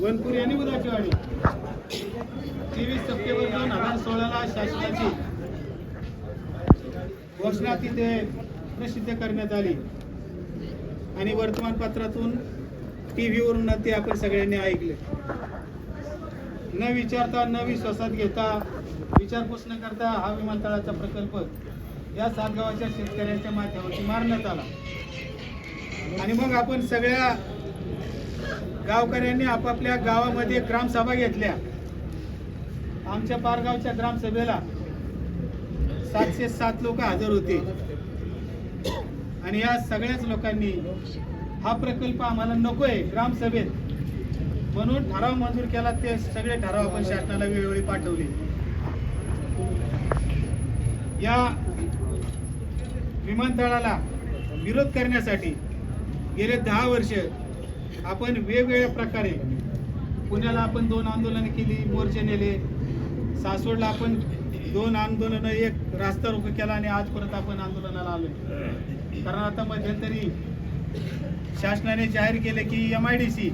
वनपुरी आणि उदाचीवाडी. तेवीस सप्टेंबर दोन हजार सोळाला शासनाची घोषणा तिथे प्रसिद्ध करण्यात आली. आणि वर्तमानपत्रातून टी व्हीवरून ते आपण सगळ्यांनी ऐकले. न विचारता न विश्वासात घेता विचारपूस न करता हा विमानतळाचा प्रकल्प या सातगावाच्या शेतकऱ्यांच्या माध्यमातून मारण्यात आला. आणि मग आपण सगळ्या गावकऱ्यांनी आपापल्या गावामध्ये ग्रामसभा घेतल्या. आमच्या पारगावच्या ग्रामसभेला सातशे सात लोक हजर होते. आणि या सगळ्याच लोकांनी हा प्रकल्प आम्हाला नकोय ग्रामसभेत म्हणून ठराव मंजूर केला ते सगळे ठराव आपण शासनाला वेळोवेळी पाठवले. या विमानतळाला विरोध करण्यासाठी गेले दहा वर्ष आपण वेगवेगळ्या प्रकारे पुण्याला आपण दोन आंदोलनं केली मोर्चे नेले. सासवडला आपण दोन आंदोलनं एक रास्ता रोख केला आणि आज परत आपण आंदोलनाला आलो कारण आता मध्यंतरी शासनाने जाहीर केले की M I D C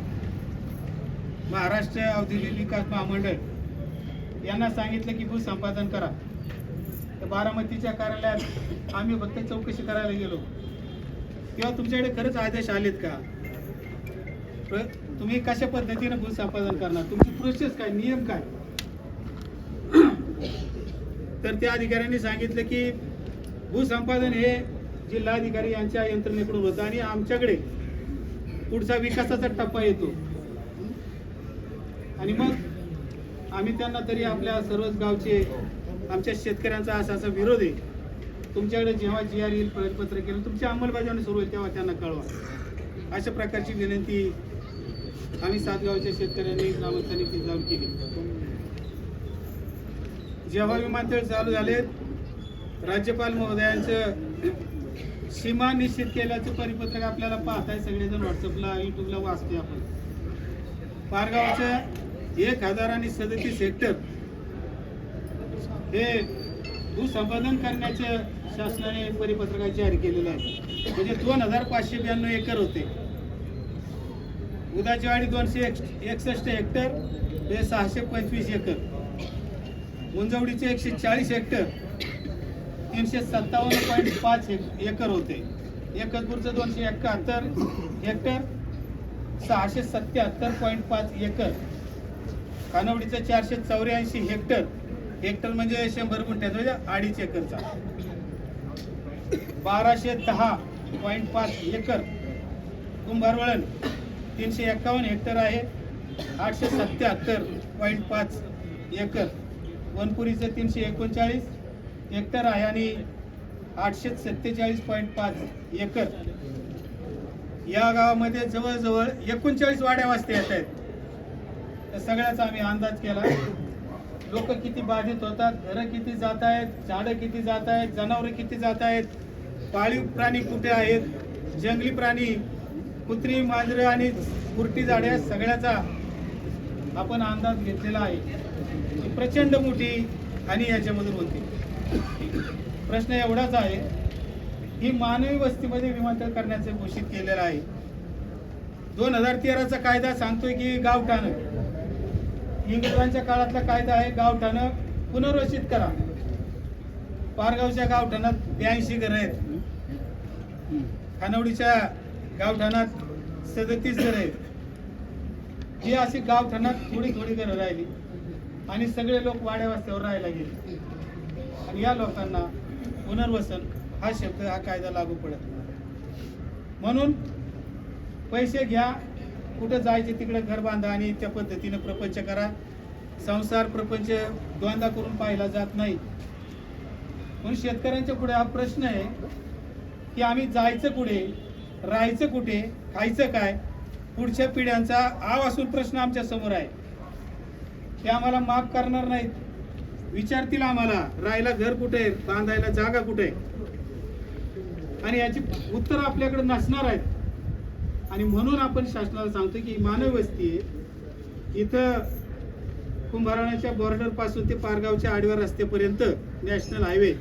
Maharashtra औद्योगिक विकास महामंडळ यांना सांगितलं की भूसंपादन करा. तर बारामतीच्या कार्यालयात आम्ही फक्त चौकशी करायला गेलो. किंवा तुमच्याकडे खरंच आदेश आलेत का? तुम्ही कशा पद्धतीने भूसंपादन करणार? तुमची प्रोसेस काय? नियम काय? तर त्या अधिकाऱ्यांनी सांगितलं की भूसंपादन हे जिल्हाधिकारी यांच्या यंत्रणेकडून होतं आणि आमच्याकडे पुढचा विकासाचा टप्पा येतो. आणि मग आम्ही त्यांना तरी आपल्या सर्वच गावचे आमच्या शेतकऱ्यांचा असा असा विरोध आहे. तुमच्याकडे जेव्हा जी आर येईल प्रयत्नपत्र केलं तुमची अंमलबजावणी सुरू होईल तेव्हा त्यांना कळवा. अशा प्रकारची विनंती आम्ही सातगावच्या शेतकऱ्यांनी ग्रामस्थांनी ती जाऊन केली. जेव्हा विमानतळ चालू झाले राज्यपाल महोदयांचं सीमा निश्चित केल्याचं परिपत्रक आपल्याला पाहताय सगळेजण व्हॉट्सअपला युट्यूबला वाचते आपण. पारगावचं एक हजार आणि सदतीस हेक्टर हे भूसंपादन करण्याचे शासनाने परिपत्रकात जाहीर केलेलं आहे. म्हणजे दोन हजार पाचशे ब्याण्णव एकर होते. उदाचीवाडी दोनशे एकसष्ट हेक्टर हे सहाशे पंचवीस एकर. मुंजवडीचे एकशे चाळीस हेक्टर तीनशे सत्तावन्न पॉईंट पाच एकर होते. एकतपूरचं दोनशे एकाहत्तर हेक्टर सहाशे सत्याहत्तर पॉईंट पाच एकर. कानवडीचं चारशे चौऱ्याऐंशी हेक्टर हेक्टर म्हणजे शंभर गुंठ्याचा म्हणजे अडीच एकरचा. बाराशे दहा पॉईंट पाच एकर कुंभारवळण तीनशे एक्कावन्न हेक्टर आहे आठशे सत्याहत्तर पॉईंट पाच एकर. वनपुरीचं तीनशे एकोणचाळीस हेक्टर आहे आणि आठशे सत्तेचाळीस पॉईंट पाच एकर. या गावामध्ये जवळजवळ एकोणचाळीस वाड्या वाजता येत आहेत. तर सगळ्याचा आम्ही अंदाज केला. लोक किती बाधित होतात घरं किती जात आहेत झाडं किती जात आहेत जनावरं किती जात आहेत पाळीव प्राणी कुठे आहेत जंगली प्राणी कुत्री मांजरं आणि कुरटी झाडे सगळ्याचा आपण अंदाज घेतलेला आहे. प्रचंड मोठी हानी याच्यामधून होती. प्रश्न एवढाच आहे ही मानवी वस्तीमध्ये विमानतळ करण्याचं घोषित केलेलं आहे. दोन हजार तेराचा कायदा सांगतोय की गावठाणं. इंग्रजांच्या काळातला कायदा आहे गावठाणं पुनर्वसित करा. पारगावच्या गावठाणात ब्याऐंशी घरं आहेत. खानवडीच्या गावठाणात सदतीस घरं आहेत. ही अशी गावठाणात थोडी थोडी घरं राहिली आणि सगळे लोक वाड्या वास्त्यावर राहायला गेले. आणि या लोकांना पुनर्वसन हा शब्द हा कायदा लागू पडत नाही. म्हणून पैसे घ्या कुठं जायचे तिकडे घर बांधा आणि त्या पद्धतीने प्रपंच करा. संसार प्रपंच द्वंदा करून पाहिला जात नाही. म्हणून शेतकऱ्यांच्या पुढे हा प्रश्न आहे की आम्ही जायचं कुठे राहायचं कुठे खायचं काय पुढच्या पिढ्यांचा आव असून प्रश्न आमच्यासमोर आहे. ते आम्हाला माफ करणार नाहीत. विचारतील आम्हाला राहायला घर कुठे बांधायला जागा कुठे? आणि याची उत्तर आपल्याकडे नसणार आहेत. आणि म्हणून आपण शासनाला सांगतो की मानव वस्ती आहे. इथं कुंभाराण्याच्या बॉर्डरपासून ते पारगावच्या आडव्या रस्त्यापर्यंत नॅशनल हायवे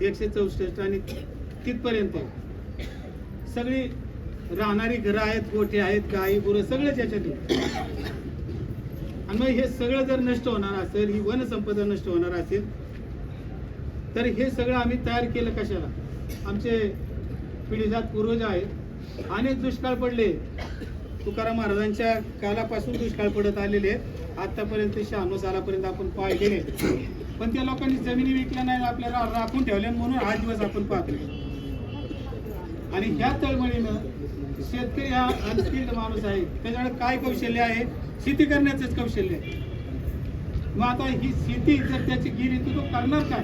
एकशे चौसष्ट आणि तिथपर्यंत सगळी राहणारी घरं आहेत गोठे आहेत गाई गुरं सगळेच याच्यात आणि मग हे सगळं जर नष्ट होणार असेल ही वनसंपदा नष्ट होणार असेल तर हे सगळं आम्ही तयार केलं कशाला? आमचे पिढीजात पूर्वज आहेत. अनेक दुष्काळ पडले. तुकाराम महाराजांच्या कालापासून दुष्काळ पडत आलेले आहेत. आतापर्यंत शहाण्णव सालापर्यंत आपण पाहिलेले पण त्या लोकांनी जमिनी विकल्या नाही आपल्याला राखून ठेवल्या म्हणून हा दिवस आपण पाहतो आणि ह्या तळमळीनं शेतकरी हा अनस्किल्ड माणूस आहे. त्याच्याकडे काय कौशल्य आहे? शेती करण्याचंच कौशल्य आहे. मग आता ही शेती जर त्याची गिरी तर तो करणार काय?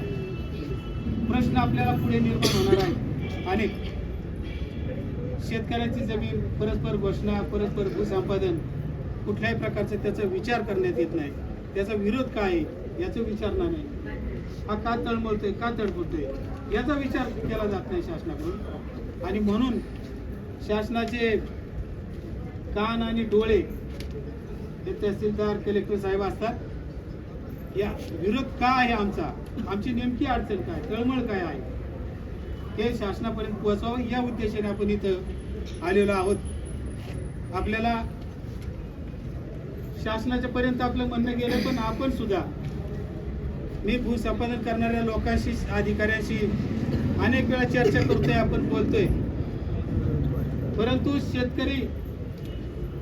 प्रश्न आपल्याला पुढे निर्माण होणार आहे. अनेक शेतकऱ्यांची जमीन परस्पर घोषणा परस्पर भूसंपादन कुठल्याही प्रकारचा त्याचा विचार करण्यात येत नाही. त्याचा विरोध काय आहे याचा विचारणार नाही. हा का तळमळतोय का तडफडतोय याचा विचार केला जात नाही शासनाकडून. आणि म्हणून शासनाचे कान आणि डोळे हे तहसीलदार कलेक्टर साहेब असतात. या विरोध का आहे आमचा? आमची नेमकी अडचण काय तळमळ काय आहे? हे शासनापर्यंत पोहोचावं या उद्देशाने आपण इथं आलेलो आहोत. आपल्याला शासनाच्या पर्यंत आपलं म्हणणं गेलं पण आपण सुद्धा मी भूसंपादन करणाऱ्या लोकांशी अधिकाऱ्यांशी अनेक वेळा चर्चा करतोय आपण बोलतोय. परंतु शेतकरी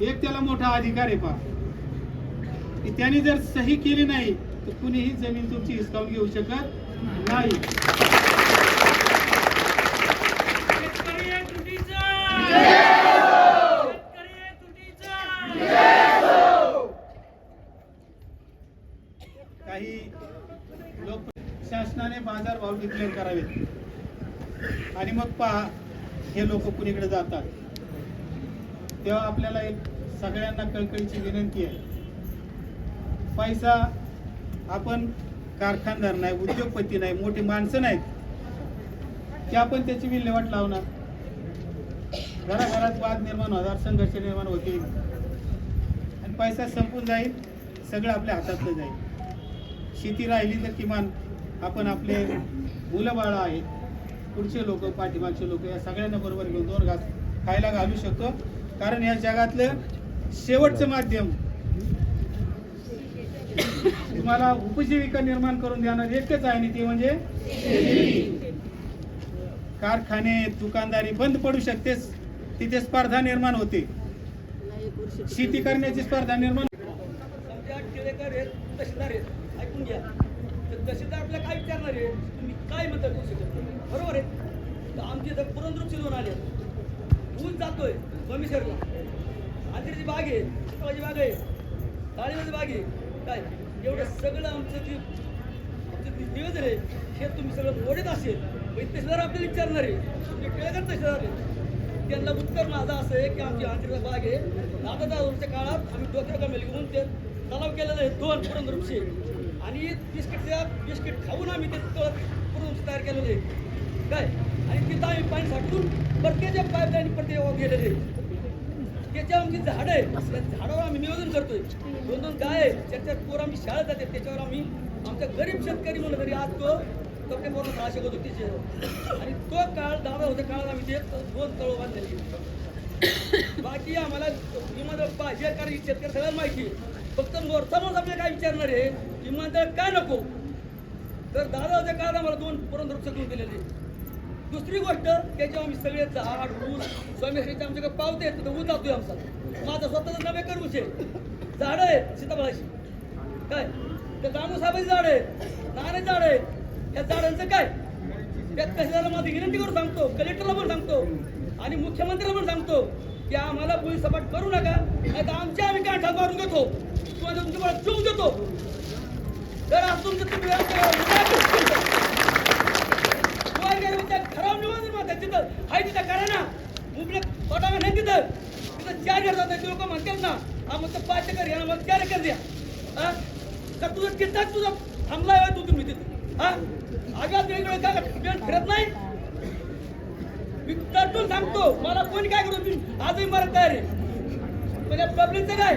एक त्याला मोठा अधिकार आहे पहा. की त्यांनी जर सही केली नाही तर कुणीही जमीन तुमची हिसकावून घेऊ शकत नाही शेतकरी एकजुटीचा शेतकरी एकजुटीचा काही लोक शासनाने बाजार डिक्लेअर करावेत. आणि मग पहा हे लोक कुणीकडे जातात? तेव्हा आपल्याला एक सगळ्यांना कळकळीची विनंती आहे. पैसा आपण कारखानदार नाही उद्योगपती नाही मोठी माणसं नाहीत. की आपण त्याची विल्हेवाट लावणार. घराघरात वाद निर्माण होणार संघर्ष निर्माण होतील. आणि पैसा संपून जाईल सगळं आपल्या हातातलं जाईल. शेती राहिली तर किमान आपण आपले मुलं बाळं आहेत. पुढचे लोक पाठीमागचे लोक या सगळ्यांना बरोबर घेऊन दोन घास खायला घालू शकतो. कारण या जगातलं शेवटचं माध्यम तुम्हाला उपजीविका निर्माण करून देणार एकच आहे आणि ते म्हणजे कारखाने दुकानदारी बंद पडू शकतेच तिथे स्पर्धा निर्माण होते. शेती करण्याची स्पर्धा निर्माण ऐकून घ्या. तहसीलदार तर आपल्याला काय विचारणार आहे? तुम्ही काय म्हणता करू शकत बरोबर आहे? तर आमचे इथं पुरंदर शिजवून आले. ऊस जातोय कमिशरला आंतरीची बाग आहे चित्राची बाग आहे डाळिंबाची बाग आहे. काय? एवढं सगळं आमचं जे आमचं निवेदन आहे हे तुम्ही सगळं ओढत असेल. मग तहसीलदार आपल्याला विचारणार आहे. तुमचे टिळेकर तहसीलदार आहे त्यांना उत्तर माझं असं आहे की आमची आंतरिक बाग आहे. दादा दादाच्या काळात आम्ही डोक्यावर कमेल घेऊन ते तलाव केलेलं आहे. दोन पुरंदर आणि बिस्किटच्या बिस्किट खाऊन आम्ही ते पुरंदरूपशे तयार केलेलं. आहे काय? आणि तिथं आम्ही पाणी साठवून प्रत्येच्या पाईपलाईन प्रत्येक गेलेले. आहे त्याच्यावर आमची झाडं आहे. त्या झाडावर आम्ही नियोजन करतोय. दोन दोन गाय आहे. त्याच्यात पोर आम्ही शाळेत जाते. त्याच्यावर आम्ही आमच्या गरीब शेतकरी म्हणून तरी आज तो कपडे पोरं शाळा शिकवतो तिचे आणि तो काळ दादा होत्या काळात आम्ही ते दोन तळ बांधलेली. बाकी आम्हाला विमा पाहिजे कारण शेतकरी सगळ्यांना माहिती फक्त मोर्चा म्हणून आपल्याला काय विचारणार आहे? विमानतळ काय नको? तर दादा होत्या काळात आम्हाला दोन पुरंदर देऊन दिलेले. दुसरी गोष्ट त्याच्यावर आम्ही सगळे झाड ऊस स्वामीश्रीचे आमच्याकडे पावते आहेत तर ऊस जातोय आमचा. माझा स्वतःचा नवे कर ऊस आहे. झाडं आहेत सीताफळाची. काय? त्या दामू साहेबाची झाड आहे नाणे झाड आहे या झाडांचं काय? त्यात झालं माझी विनंती करून सांगतो कलेक्टरला पण सांगतो आणि मुख्यमंत्र्याला पण सांगतो की आम्हाला पोलीस सपाट करू नका नाही तर आमच्या आम्ही काय मारून घेतो. किंवा तुमच्या मला चूक देतो. जर तुमचं तुम्ही म्हणजे खराब निवडून मग तिथं. हाय तिथं करा ना. नाही तिथं. तिथं चार घर जातात ते लोक म्हणतात ना हा पाच एकर घ्या मग चार एकर द्या. हा? तर तुझं तिथं तुझा थांबला आहे तू तुम्ही तिथं. हा? आगात वेगवेगळं काय फिरत नाही? मी तटून सांगतो. मला कोणी काय करू आजही मरत तयार आहे म्हणजे पब्लिकचं काय?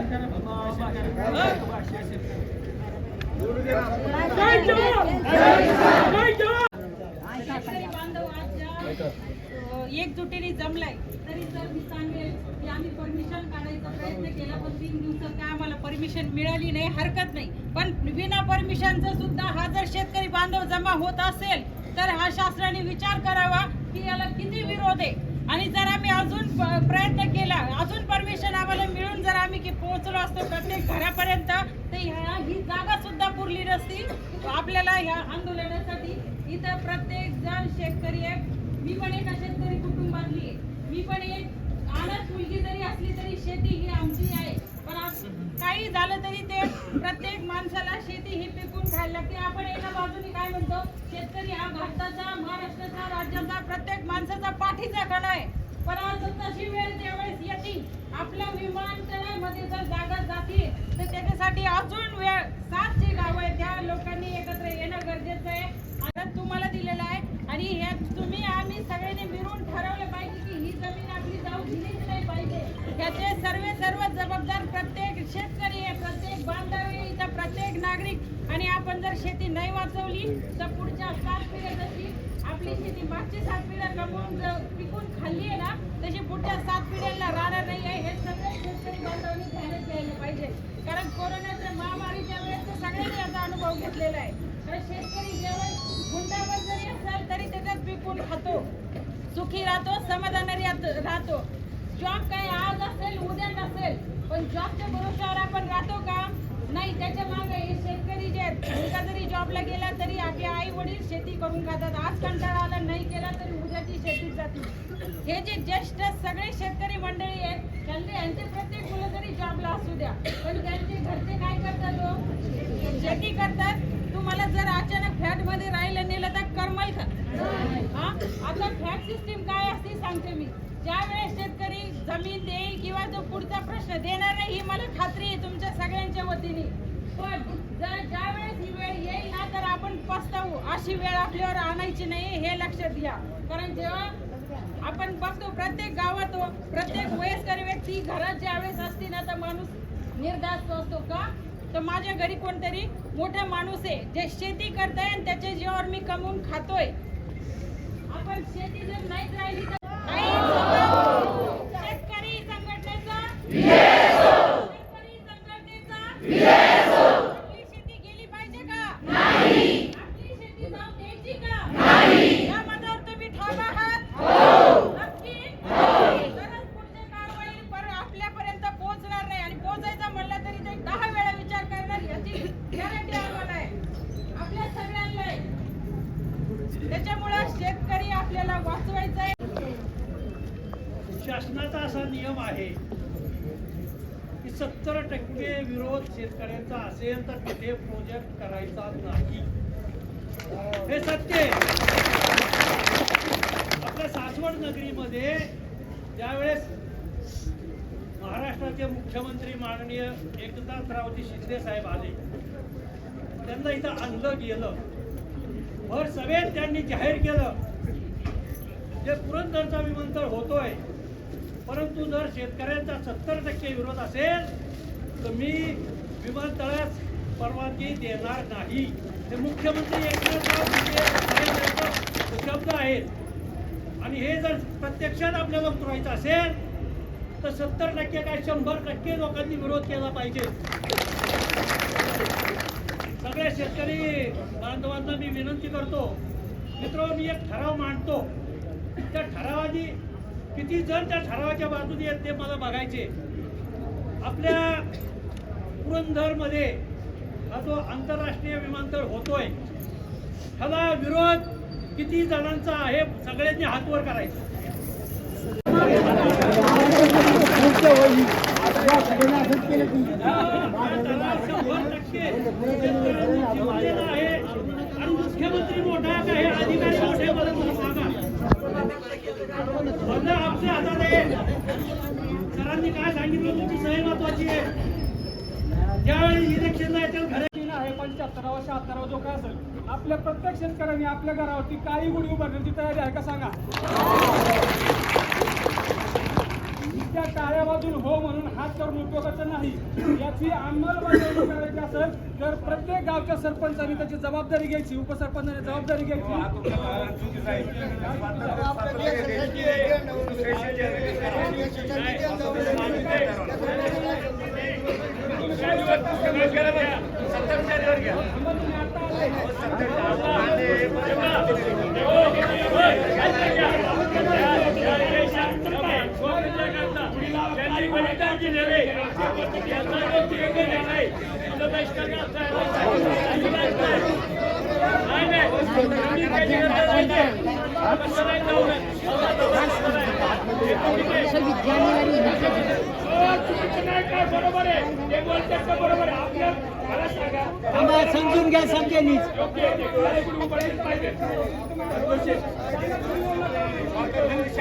एकजुटीने जमलाय. तरी जर मी सांगेल की आम्ही परमिशन काढायचा प्रयत्न केला पण तीन दिवसात काय आम्हाला परमिशन मिळाली नाही हरकत नाही. पण विना परमिशनचं सुद्धा हा जर शेतकरी बांधव जमा होत असेल तर हा शासनाने विचार करावा की याला किती विरोध आहे? आणि जर आम्ही अजून प- प्रयत्न केला अजून परमिशन आम्हाला मिळून जर आम्ही की पोहोचलो असतो प्रत्येक घरापर्यंत तर ह्या ही जागा सुद्धा पुरली नसती. आपल्याला ह्या आंदोलनासाठी इथं प्रत्येक जण शेतकरी आहे मी पण एका शेतकरी कुटुंबातली आहे. मी पण एक अनाथ मुलगी जरी असली तरी शेती ही आमची आहे. पण काही झालं तरी ते प्रत्येक माणसाला शेती ही पिकून खायला लागते आपण एका बाजूने काय म्हणतो शेतकरी हा भारताचा महाराष्ट्राचा राज्याचा प्रत्येक माणसाचा पाठीचा कणा आहे. पण आज तशी वेळ त्यावेळेस येते. आपल्या विमानतळामध्ये जर जागा जाते तर त्याच्यासाठी अजून वेळ. सात जे गाव आहे त्या लोकांनी एकत्र येणं गरजेचं आहे. आता तुम्हाला दिलेलं आहे. आणि हे तुम्ही आम्ही सगळ्यांनी मिळून ठरवलं पाहिजे की ही जमीन आपली जाऊ दिली त्याचे ह्याचे सर्व सर्व जबाबदार प्रत्येक शेतकरी प्रत्येक बांधवी इथं प्रत्येक नागरिक. आणि आपण जर शेती नाही वाचवली तर पुढच्या सात पिढ्या जशी आपली शेती मागची सात पिढ्या गमवून पिकून खाल्ली आहे ना तशी पुढच्या सात पिढ्यांना राहणार नाही आहे. हे सगळे शेतकरी बांधवांनी ध्यानात घ्यायला पाहिजे. कारण कोरोनाच्या महामारीच्या वेळेस तर सगळ्यांनी याचा अनुभव घेतलेला आहे. तर शेतकरी जेवण गुंडावर जरी असेल तरी त्याच्यात पिकून खातो. सुखी राहतो समाधानी राहतो. जॉब काय आज असेल उद्या नसेल पण जॉबच्या भरोश्यावर आपण राहतो का? नाही त्याच्यामागे हे शेतकरी जे आहेत मुलगा जरी जॉबला गेला तरी आपले आई वडील शेती करून खातात. आज कंटाळा आला नाही केला तरी उद्या ती शेतीत जाते हे जे ज्येष्ठ सगळे शेतकरी मंडळी आहेत त्यांचे यांचे प्रत्येक मुलं जरी जॉबला असू द्या पण त्यांचे घरचे काय करतात हो? शेती करतात. तुम्हाला जर अचानक फ्लॅटमध्ये राहिलं नेलं तर करमल का? आता फ्लॅट सिस्टीम काय असते सांगते मी. ज्या वेळेस शेतकरी जमीन देईल किंवा जो पुढचा प्रश्न देणार नाही ही मला खात्री आहे तुमच्या सगळ्यांच्या वतीने. पण जर ज्या वेळेस ही वेळ येईल ना तर आपण पस्तावू. अशी वेळ आपल्यावर आणायची नाही हे लक्षात घ्या. कारण जेव्हा आपण बघतो प्रत्येक गावात प्रत्येक वयस्कर व्यक्ती घरात ज्या वेळेस असते ना तर माणूस निर्धास्त असतो का? तर माझ्या घरी कोणतरी मोठा माणूस आहे जे शेती करताय आणि त्याच्या जीवावर मी कमवून खातोय. आपण शेती जर नाहीच राहिली तर शेतकरी संघटनेचा शेतकरी संघटनेचा आपली शेती गेली पाहिजे का आपली शेती जाऊ द्यायची का या मतावर तुम्ही ठाम आहात नक्की तरच पुढचे कारवाई पर आपल्यापर्यंत पोहोचणार नाही आणि पोहोचायचं म्हणलं तरी ते दहा वेळा विचार करणार याची गॅरंटी आम्हाला आहे आपल्या सगळ्यांना आहे त्याच्यामुळं शेतकरी आपल्याला वाचवायचा आहे शासनाचा असा नियम आहे की सत्तर टक्के विरोध शेतकऱ्यांचा असेल तर तिथे प्रोजेक्ट करायचा नाही. हे सत्य आहे. आपल्या सासवड नगरीमध्ये ज्यावेळेस महाराष्ट्राचे मुख्यमंत्री माननीय एकनाथरावजी शिंदे साहेब आले त्यांना इथं आणलं गेलं. भर सभेत त्यांनी जाहीर केलं. जे पुरंदरचा विमानतळ होतोय परंतु जर शेतकऱ्यांचा सत्तर टक्के विरोध असेल तर मी विमानतळास परवानगी देणार नाही. हे मुख्यमंत्री एकनाथराव शब्द आहेत. आणि हे जर प्रत्यक्षात आपल्याला उतरवायचं असेल तर सत्तर टक्के काय शंभर टक्के लोकांनी विरोध केला पाहिजे. सगळ्या शेतकरी बांधवांना मी विनंती करतो मित्र मी एक ठराव मांडतो. त्या ठरावाची किती जण त्या ठरावाच्या बाजूने आहेत ते मला बघायचे. आपल्या पुरंदरमध्ये हा जो आंतरराष्ट्रीय विमानतळ होतोय ह्याला विरोध किती जणांचा आहे सगळ्यांनी हातवर करायचा. आहे. आणि मुख्यमंत्री मोठा आहे अधिकारी मोठे मला तुम्ही हातात आहे सरांनी काय सांगितलं तुमची सही महत्वाची आहे ज्यावेळी इलेक्शनला येतील घरी आहे पंच्याहत्तरावा शहात्तरावा जो काय असेल आपल्या प्रत्येक शेतकऱ्यांनी आपल्या घरावरती काही गुढी उभारण्याची तयारी आहे का सांगा? त्या टाळ्या हो म्हणून हात करून उपयोगाचं नाही. याची अंमलबजावणी करायची असेल तर प्रत्येक गावच्या सरपंचाने त्याची जबाबदारी घ्यायची उपसरपंचाने जबाबदारी घ्यायची. समजून घ्या समजेनीच विचार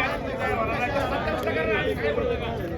करून बोला विरोध करू विरोध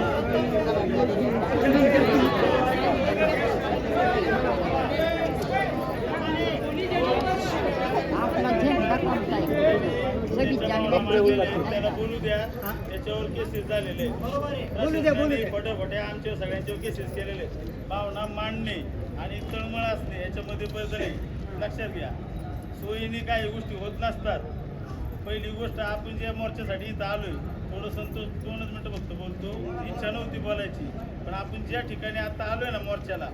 त्याला बोलू द्या. त्याच्यावर केसेस झालेले बोलू द्या, बोलू आमच्या सगळ्यांच्यावर केसेस केलेले भावना मांडणे आणि तळमळ असणे याच्यामध्ये बदल आहे. लक्षात घ्या. सोयीने काही गोष्टी होत नसतात. पहिली गोष्ट आपण ज्या मोर्चासाठी इथं आलोय थोडं संतोष दोनच मिनटं फक्त बोलतो. इच्छा नव्हती बोलायची. पण आपण ज्या ठिकाणी आता आलोय ना मोर्चाला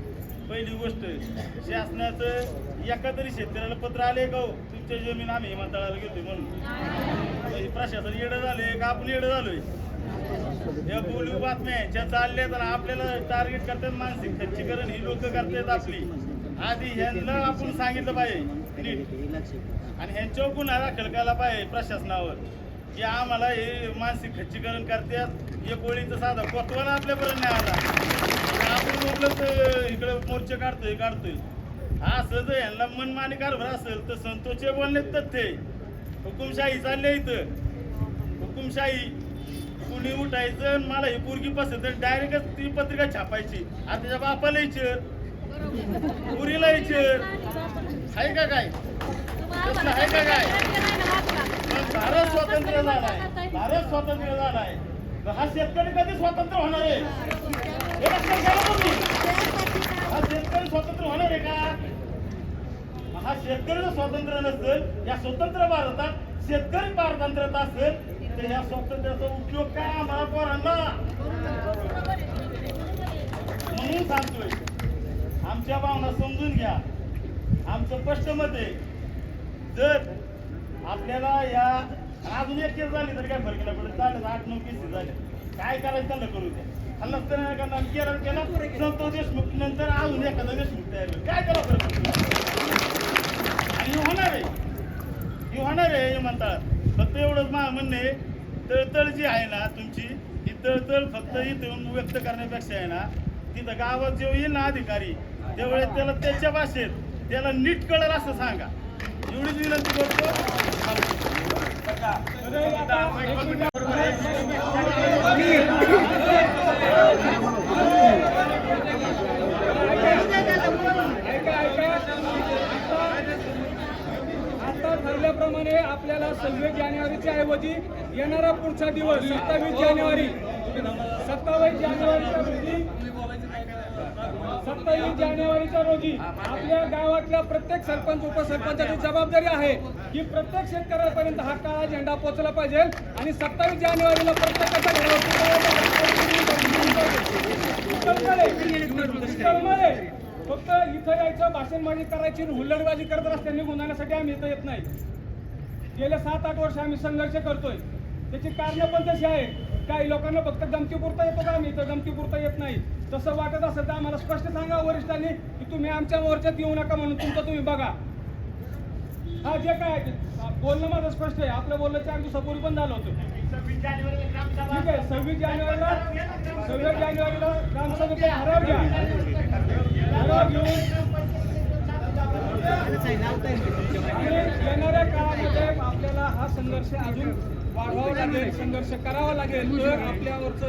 पहिली गोष्ट शासनाचं एका तरी शेतकऱ्याला पत्र आले का हो? तुमच्या जमीन आम्ही हिमातळाला घेतोय म्हणून. हे प्रशासन येडं झालंय का? आपण येडं झालोय. या बोलू बातम्या ज्या चालल्या तर आपल्याला टार्गेट करतात मानसिक खच्चीकरण. ही लोक करतात आपली. आधी ह्यांना आपण सांगितलं पाहिजे. नीट. आणि ह्यांच्यावर गुन्हा दाखल करायला पाहिजे प्रशासनावर. की आम्हाला हे मानसिक खच्चीकरण करतात एक ओळीचं साधा कोतवाला आपल्यापर्यंत नाही आला आपण उपलब्ध इकडे मोर्चे काढतोय काढतोय. असं जर यांना मनमानी कारभार असेल तर संतोषचे बोलणे तथ्य आहे. हुकुमशाही चालले इथं. हुकुमशाही कुणी उठायचं आणि मला ही पोरगी पसंत डायरेक्टच ती पत्रिका छापायची. आता त्याच्या बापाला इचर. पुरीला इचर. आहे का काय? आहे का काय? भारत स्वतंत्र झालाय. भारत स्वतंत्र झालाय. हा शेतकरी कधी स्वतंत्र होणार आहे हे लक्षात घ्या ना तुम्ही. हा शेतकरी स्वतंत्र होणार आहे का? हा शेतकऱ्याचं स्वातंत्र्य नसेल या स्वतंत्र भारतात शेतकरी पारतंत्र्यात असेल तर या स्वातंत्र्याचा उपयोग काय आम्हाला पोरांना? म्हणून सांगतोय आमच्या भावना समजून घ्या. आमचं स्पष्ट मत आहे जर आपल्याला या अजून एक केस झाली तर काय फरक नाही पडत. चालेल आठ नऊ केसेस झाले. काय करायचं त्यांना करू द्या. हल्ला केला केला संतोष देशमुख नंतर अजून एखादा देशमुख तयार काय फरक? आणि हे होणार आहे हे होणार आहे हे म्हणतात फक्त एवढंच मा म्हणणे तळतळ जी आहे ना तुमची ही तळतळ फक्त इथून व्यक्त करण्यापेक्षा आहे ना तिथं गावात जेव्हा येईल ना अधिकारी त्यावेळेस त्याला त्याच्या भाषेत त्याला नीट कळेल असं सांगा एवढीच विनंती करतो ऐका ऐका आता ठरल्याप्रमाणे आपल्याला सव्वीस जानेवारीच्या ऐवजी येणारा पुढचा दिवस सत्तावीस जानेवारी. सत्तावीस जानेवारीच्या रोजी सत्तावीस जानेवारीच्या रोजी आपल्या गावातल्या प्रत्येक सरपंच उपसरपंचाची जबाबदारी आहे की प्रत्येक शेतकऱ्यापर्यंत हा काळा झेंडा पोहोचला पाहिजे आणि सत्तावीस जानेवारीला प्रत्येकाच्या घरावर फक्त इथं यायचं भाषणबाजी करायची आणि हुल्लडबाजी करत रस्त्यांनी गुन्हाण्यासाठी आम्ही इथं येत नाही. गेले सात आठ वर्ष आम्ही संघर्ष करतोय. त्याची कारणं पण तशी आहे काही लोकांना फक्त धमकीपुरता येतो का आम्ही? इथं धमकीपुरता येत नाही. तसं वाटत असेल तर आम्हाला स्पष्ट सांगा वरिष्ठांनी की तुम्ही आमच्या मोर्चात येऊ नका म्हणून तुमचं तुम्ही बघा. हा जे काय बोलणं माझं स्पष्ट आहे. आपलं बोलणं चार दिवसापूर्वी पण झालं होतं. ठीक आहे सव्वीस जानेवारीला सव्वीस जानेवारीला ग्रामसभेचा ठराव घ्या. ठराव घेऊन येणाऱ्या काळामध्ये आपल्याला हा संघर्ष अजून वाढवावा लागेल संघर्ष करावा लागेल तर आपल्यावरचं